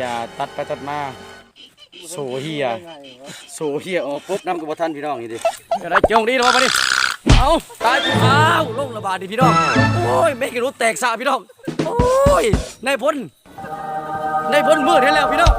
ยาตัดไปตัดมาโซเฮียโซเฮียออกปุ๊บน้ำกับท่านพี่น้องนี่ดิจะได้จงดีหรอวะมาดิเอาตายปุ๊บอ้าวลงระบาดดิพี่น้องโอ้ยไม่กี่รู้แตกสาพี่น้องโอ้ยนายพลนายพลมืดให้แล้วพี่น้อง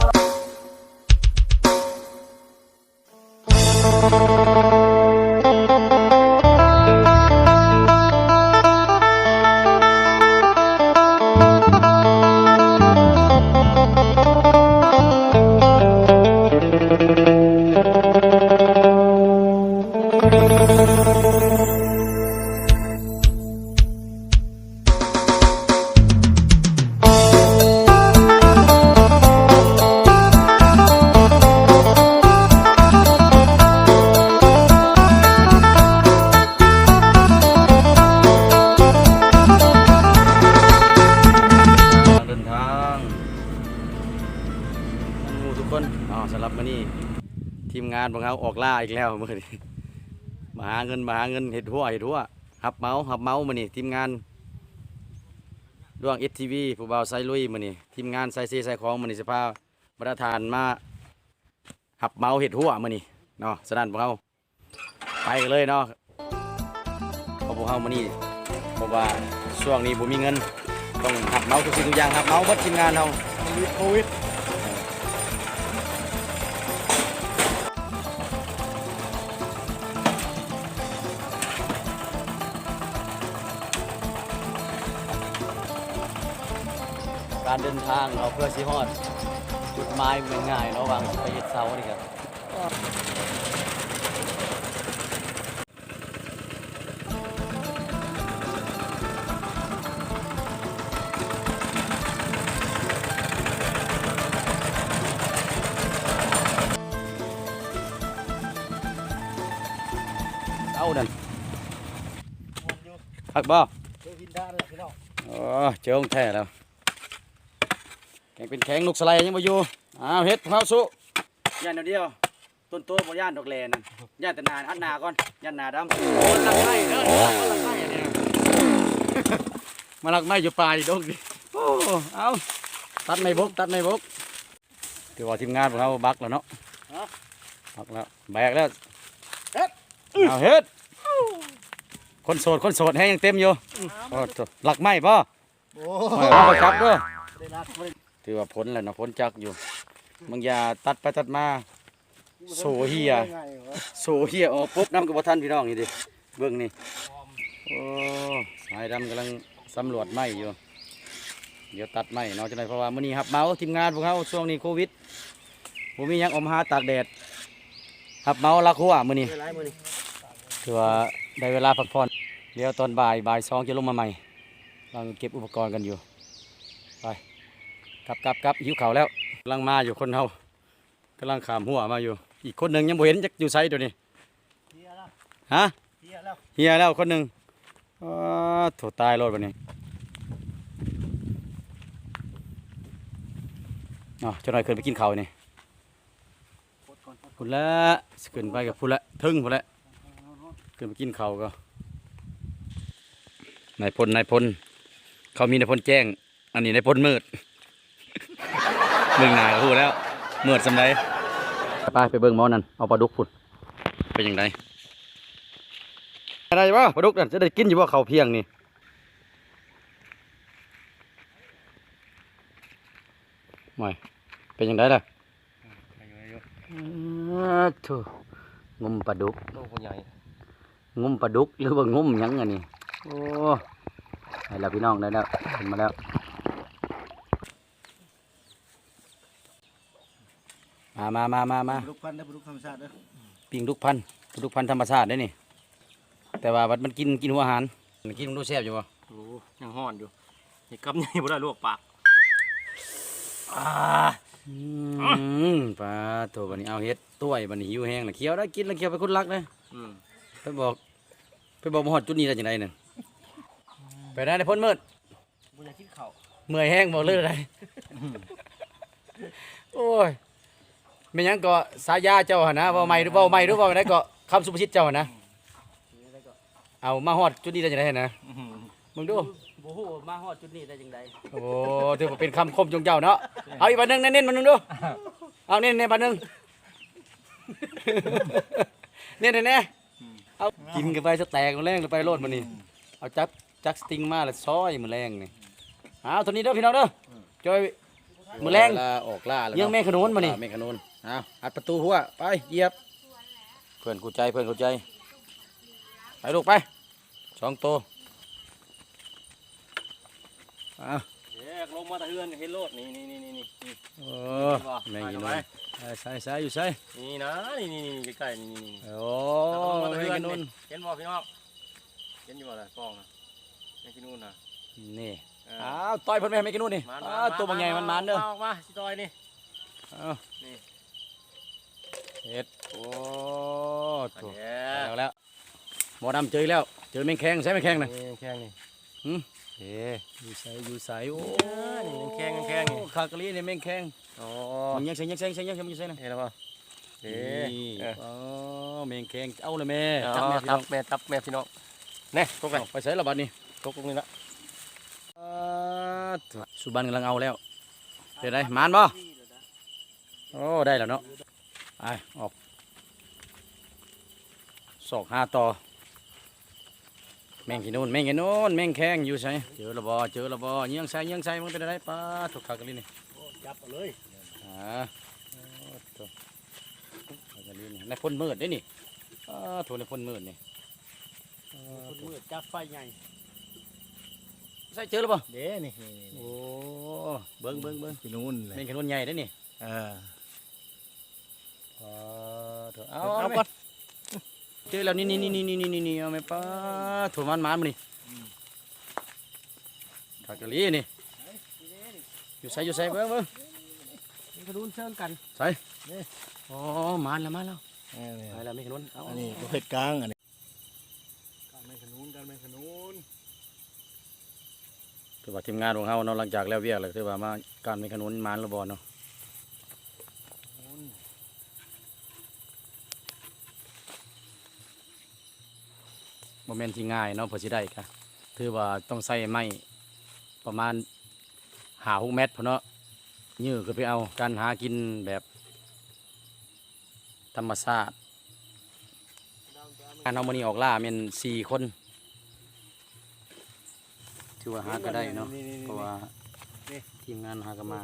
นอ๋อสำหรับมื้อนี้ทีมงานของเราออกล่าอีกแล้วมื้อนี้มาหาเงินมาหาเงินเห็ดหัวเห็ดหัวหับเมาหับเมามื้อนี้ทีมงานดวง STV ผู้บ่าวไซลุยมื้อนี้ทีมงานไซซีไซของมื้อนี้สิพาประธานมาหับเมาเห็ดหัวมื้อนี้เนาะสนั่นพวกเราไปกันเลยเนาะเพราะพวกเรามื้อนี้เพราะว่าช่วงนี้บ่มีเงินต้องหับเมาส์ทุกสิ่งทุกอย่างหับเมาส์เบัดทีมงานเราโควิด การเดินทางเราเพื่อสิฮอดจุดหมายง่ายๆเนาะวางไปเฮ็ดเสานี่ครับเอานั่นพักบ่เจอวินด้าเลยพี่น้องอ๋อเจอของแท้แล้วแข็งเป็นแข็งลูกสไลด์ยังมาอยู่อ้าวเฮ็ดข้าวสุย่านเดียวเดียวต้นโตบ่ย่านดอกแลนั่นย่านแต่นาอันนาก่อนย่านนาดำโอ้ลักไม้เด้อลักไม้อันเนี้ยมาลักไม้อยู่ป่าดิดงดิโอ้เอาตัดไม่บกตัดไม่บกถือว่าทีมงานของเราบักแล้วเนาะบักแล้วแบกแล้วเอาเฮ็ดคนโสดคนโสดแห้งยังเต็มอยู่โอ้โหลักไม้ป่ะโอ้ไม่เอาไปจับด้วยได้รักไม่ได้ ถือว่าพ้นแล้วเนาะพ้นจักอยู่บางอยาตัดไปตัดมาโซเฮีย โซเฮียออกปุ๊บน้ำกับท่านพี่น้องนี่ดิเบื้องนี่โอ้สายดำกำลังสำรวจไม้อยู่ เดี๋ยวตัดไม้เนาะจังไดเพราะว่ามื้อนี้ครับเมาทีมงานพวกเขาช่วงนี้โควิดผมมีหยังอมหาตากแดดครับเมาลักหัวมื้อนี้ได้ไรมือนี่ถือว่าได้เวลาพักผ่อนเดี๋ยวตอนบ่ายบ่ายสองจะลงมาใหม่กำลังเก็บอุปกรณ์กันอยู่ไป กลับกลับกลับหิวข้าวแล้วกำลังมาอยู่คนเฮากำลังขามหัวมาอยู่ อีกคนหนึ่งยังบ่เห็นจักอยู่ไซเดี๋ยวนี้เฮียแล้วฮะเฮียแล้วเฮียแล้วคนหนึ่งอ้าโถตายรถวันนี้อ๋อเจ้าหน่อยขึ้นไปกินข้าวนี่กดก่อนพุ่นละสิขึ้นไปกับพุ่นละถึงพุ่นละขึ้นไปกินข้าวก็นายพลนายพลเขามีนายพลแจ้ง อันนี้นายพลมืด เมืองหนาก็พูดแล้วมืดสำไรไปไปเบิ่งหมอนั่นเอาปลาดุกพุ่นเป็นยังไงอะไรวะปลาดุกนั่นจะได้กินอยู่ว่าเขาวเพียงนี่ไม่เป็นยังไงล่ะถูงมปลาดุกโลกคนใหญ่งมปลาดุกหรือว่างมหยังอันนี้โอ้ได้แล้วพี่น้องได้แล้วขึ้นมาแล้ว มามามามามาลูกพันธุ์ได้ลูกธรรมชาติเด้อปิ้งลูกพันธุ์ลูกพันธุ์ธรรมชาติได้นี่ แต่ว่าบัดมันกินกินหัวอาหารมันกินมันดูแซ่บอยู่ป่ะโอ้ยังห่อนอยู่นี่กำใหญ่บ่ได้ลวกปากอ่าอืมปลาตัวบันนี้เอาเฮ็ดต้วยบันนี้หิวแห้งแล้วเคี้ยวได้กินแล้วเคี้ยวไปคุณรักเลยอืมไปบอกไปบอกมาหอดจุดนี้ได้ยังไงเนี่ยไปได้ในพ้นมืดบ่อยากกินข้าวเมื่อยแห้งบอกเลยอะไรโอ้ย ไม่หยังก็สายาเจ้าหนนะเว่าไม่หรือเว่าไม่หรือเว่าไหนก็คำสุภาษิตเจ้าหั่นนะเอามาฮอดจุดนี้ได้ยังไงนะอื้อหือมึงดูบ่ฮู้ว่ามาฮอดจุดนี้ได้จังไดโอ้ถือว่าเป็นคำคมจงเจ้าเนาะเอาอีกบันหนึงเน้นๆบันหนึงดูเอาเน้นๆบันหนึงเน้นๆแน่เอากินกันไปสแตกมื้อแรงเลยไปโลดมื้อนี้เอาจับจักสติงมาแล้วซอยมื้อแรงนี่เอาตัวนี้เด้อพี่น้องเด้อจอยมื้อแรง เวลาออกล่าแล้วยังแม่ขนุนมานี่แม่ขนุน เอาอัดประตูหัวไปเหยียบ เพื่อนกูใจเพื่อนกูใจ ไปลูกไปสองตัวเอาเด็กลงมาตะเฮือนเห็นโลดนี่นี่นี่นี่นี่นี่โอ้แม่งกินไปนใส่ใส่อยู่ใส่นี่นะนี่นี่นี่ใกล้ๆนี่นี่นี่โอ้แม่งกินนู่นเห็นบ่พี่น้องเห็นอยู่บ่ล่ะกล้องน่ะแม่งกินนู่นน่ะนี่เอออ้าวต่อยเพิ่นแม่ไม่กินนู่นนี่มาอ้าวตัวบางใหญ่มันมันเด้อออกมาสิจอยนี่เอานี่ เฮ็ดโอ้อันตัวเนี้ยแล้วแล้วหมอดำเจออีกแล้ว เจอแมงแข้งใช่แมงแข้งน่ะนี่แข้งนี่เอ๊อยู่ใส่อยู่ใส่โอ้นี่แมงแข้งแมงแข้งนี่คากะลีนี่แมงแข้งอ๋อมันยังใส่ยังใส่ยังใส่ยังใส่ยังใส่น่ะเห็นแล้วป่ะเด้นี่เอออ๋อแมงแข้งเอาเลยแม่จัจับบแม่แม่พี่จัน้บองแม่จับแม่พี่น้องแน่ตกไปเอาไปใส่ละบัดนี้ตกตรงนี้ละอ่าตัวสุบันกำลังเอาแล้วเดี๋ยวได้มานบ่โอ้ได้แล้วเนาะ ไปออกสอกห้าต่อ แมงขี้นูนแมงขี้นูนแมงแข้งอยู่ใส่เจอละบ่เจอละบ่เยี่ยงใส่เยี่ยงใส่มันเป็นอะไรป้าถูกขากะลีนี่จับเอาเลยอ่าโอ้ตัวขากะลีนี่ในพ่นมืดได้นี่อ่าถูกในพ่นมืดนี่อ่าคนมืดจับไฟใหญ่ใส่เจอแล้วบ่เด้นี่นี่โอ้เบิ่งเบิ่งเบิ่งที่นู้นเลแมยงขี้นูนใหญ่ได้นี่เอออ่า เถอะเอาเอาก่อนเจอแล้วนี่นี่นี่นี่นี่นี่นี่เอาไหมป้าถูกมันมันมานี่ขากะลีนี่อยู่ใส่อยู่ใส่เบิ่งเบิ่งนี่กระดุนเชิงกันอ๋อมันแล้วมันแล้วเออเนี่ยไปแล้วแมงขี้นูนเอาอันนี้ประเภทกลางอันนี้การแม่ขนุนการแม่ขนุนถือว่าทีมงานของเฮาเนาะหลังจากแล้วเวียกแล้วถือว่ามาการแมงขี้นูนมันแล้วบ่เนาะ โมเมนต์ที่ง่ายเนาะเพื่อสิได้ค่ะถือว่าต้องใส่ไม้ประมาณหาหกเมตรพอเนาะยื้อคือไปเอาการหากินแบบธรรมชาติการเอามานี่ออกล่าเป็นสี่คนถือว่าหาก็ได้เนาะเพราะว่าทีมงานหาก็มา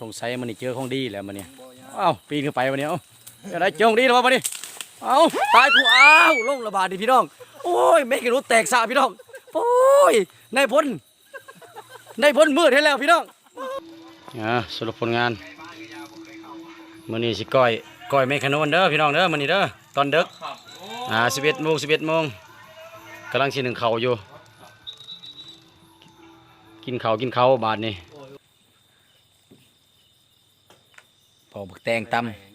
สงสัยมันนี่เจอของดีแล้วมันเนี่ยอ้าวปีนขึ้นไปวันนี้เอ้าจะได้เจอของดีหรือเปล่าวันนี้ เอาตายกูอ้าวลงระบาดดิพี่น้อง โอ้ยไม่กี่รู้แตกสาพี่น้องโอ้ยนายพลนายพลมืดให้แล้วพี่น้องอ่าสรุปผลงานมื้อนี้สิก้อยก้อยไม่ขนวนเด้อพี่น้องเด้อมื้อนี้เด้อตอนดึกอ่า11โมง11โมงกำลังสิหนึ่งข้าวอยู่ กินข้าวกินข้าวบาดนี้พอบักแตงตำ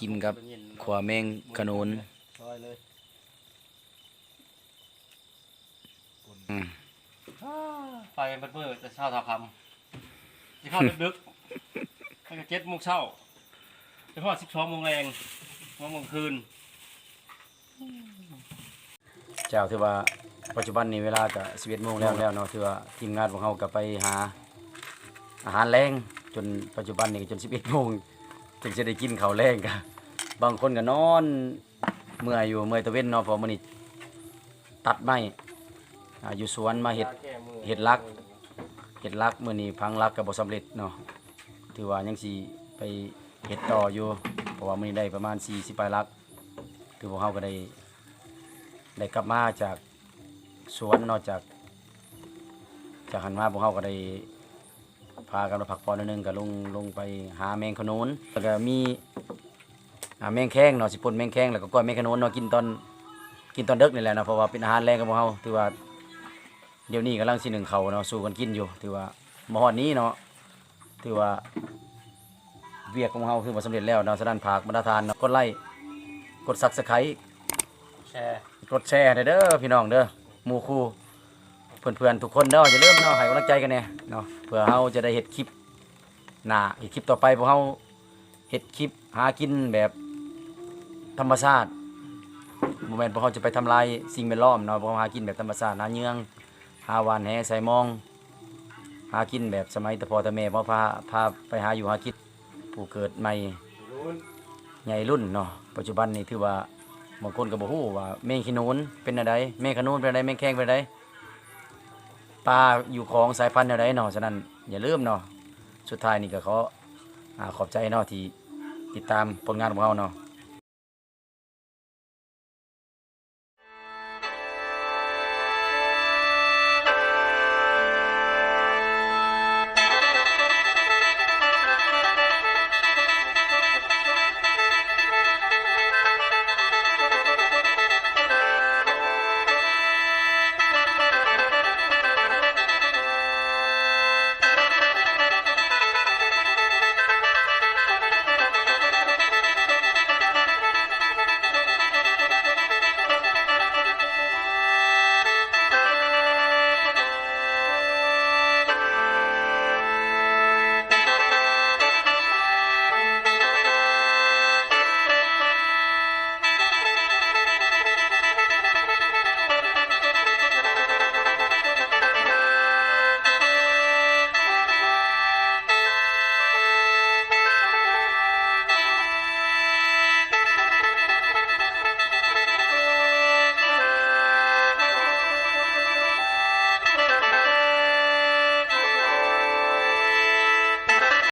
กินกับขวาแมงขนุนอืมไปกันเปิดแต่เช้าทาคำจะเข้าดึกๆตั้งแต่เจ็ดโมงเช้าจะพอสิบสองโมงแรงโมงคืน เจ้าถือว่าปัจจุบันนี้เวลาก็11โมงแล้วแล้วเนาะถือว่าทีมงานของเฮาก็ไปหาอาหารแรงจนปัจจุบันนี้ก็จน11โมง ถึงจะได้กินข้าวแรงก็บางคนก็นอน เมื่อยอยู่เมื่อยตะเว้นเนาะเพอมื้อนี้ตัดไม้อ่าอยู่สวนมาเฮ็ดเฮ็ดลักเฮ็ดลักมื้อนี้พังลักก็บ่สำเร็จเนาะถือว่ายังสิไปเฮ็ดต่ออยู่เพราะว่ามื้อนี้ได้ประมาณ40ปลายลักคือพวกเฮาก็ได้ได้กลับมาจากสวนเนอกจากจากหันมาพวกเฮาก็ได้ พากันมาพักผ่อนหนิดนึงก็ลงลงไปหาแมงขนุนแล้วก็มีหาแมงแข้งเนาะสิปนแมงแข้งแล้วก็ก้อยแมงขนุนเนาะกินตอนกินตอนดึกนี่แหละเนาะเพราะว่าเป็นอาหารแรงของพวกเฮาถือว่าเดี๋ยวนี้กำลังสิหนึ่งเขาเนาะสู้กันกินอยู่ ถือว่าหมอดนี้เนาะถือว่าเวียกของเราคือว่าสำเร็จแล้วเนาะสะดานผากบรรดาทานเนาะกดไลค์กดซับสไครต์แชร์กดแชร์เด้อพี่น้องเด้อหมู่คู่ เพื่อนๆทุกคนเนาะอย่าลืมเนาะให้กำลังใจกันแน่เนาะเพื่อเฮาจะได้เฮ็ดคลิปหน้าอีกคลิปต่อไปพวกเฮาเฮ็ดคลิปหากินแบบธรรมชาติบ่แม่นพวกเขาจะไปทำลายสิ่งแวดล้อมเนาะพราะเขาหากินแบบธรรมชาติหาเยืองหาวานแหใส่มอง หากินแบบสมัยต่พ่อต่แม่เพราะพาพาไปหาอยู่หากินผู้เกิดใหม่ใหญ่รุ่นเนาะปัจจุบันนี่ถือว่าบางคนก็บ่ฮู้ว่าแมงขี้นูนเป็นอะไรแมงขนูนเป็นอะไรแมงแข้งเป็นอะไร ปลาอยู่ของสายพันธุ์อะไรเนาะฉะนั้นอย่าลืมเนาะสุดท้ายนี่ก็ขออ่าขอบใจเนาะที่ติดตามผลงานของเราเนาะ